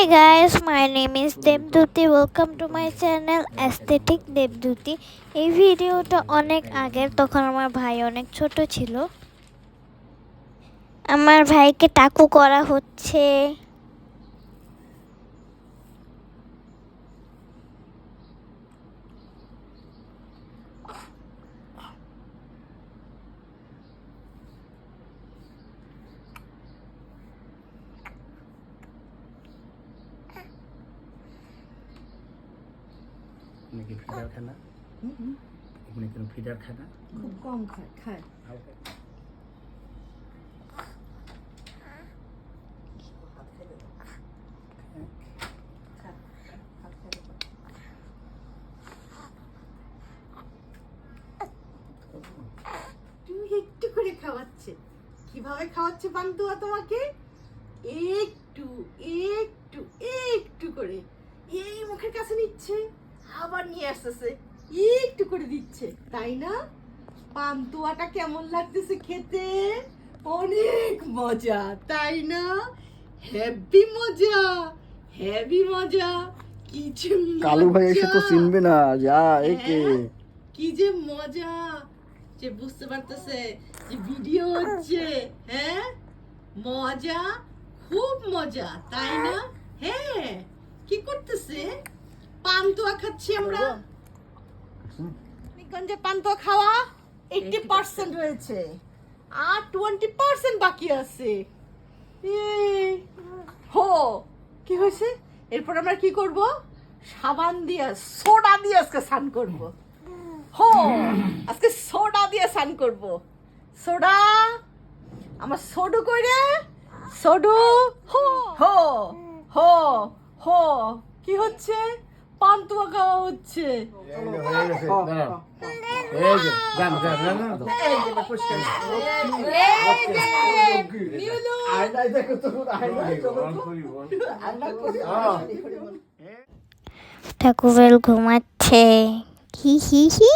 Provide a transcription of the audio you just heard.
Hi guys, my name is Debduti welcome to my channel aesthetic Debduti এই ভিডিওটা অনেক আগের তখন আমার ভাই অনেক ছোট ছিল। আমার ভাইকে টাকু করা হচ্ছে। আপনি কি ফিডার খান না? আপনি কোনো ফিডার খান না? খুব কম খায়। খায় তুমি একটু করে খাওয়াচ্ছে। কীভাবে খাওয়াচ্ছে পান্তুয়া তোমাকে? একটু একটু একটু করে। এই মুখের কাছে নিচ্ছে। আবার নিয়ে আসতেছে। একটু করে দিচ্ছে। তাই না? পান্তুয়াটা কেমন লাগতেছে খেতে? অনেক মজা তাই না? হেভি মজা হেভি মজা। কি যে কালু ভাই এসে তো মজা। চিনবে না যা একে হ্যাঁ, কি? যে মজা। যে বুঝতে পারতেছে যে ভিডিও হচ্ছে। হ্যাঁ? মজা খুব মজা তাই না? হ্যাঁ কি করতেছে? পান্তুয়া খাচ্ছি আমরা। গঞ্জে পান্তুয়া খাওয়া এইটি পার্সেন্ট রয়েছে আর টোয়েন্টি পার্সেন্ট বাকি আছে। হো কি হয়েছে? এরপর আমরা কি করব? সাবান দিয়ে সোডা দিয়ে আজকে স্নান করব। হো আজকে সোডা দিয়ে স্নান করব। সোডা আমার সোডু কইরে সোডু হো হো হো হো কি হচ্ছে? পান্তুয়া খাওয়া হচ্ছে। ঠাকুরেল ঘুমাচ্ছে। হি হি হি।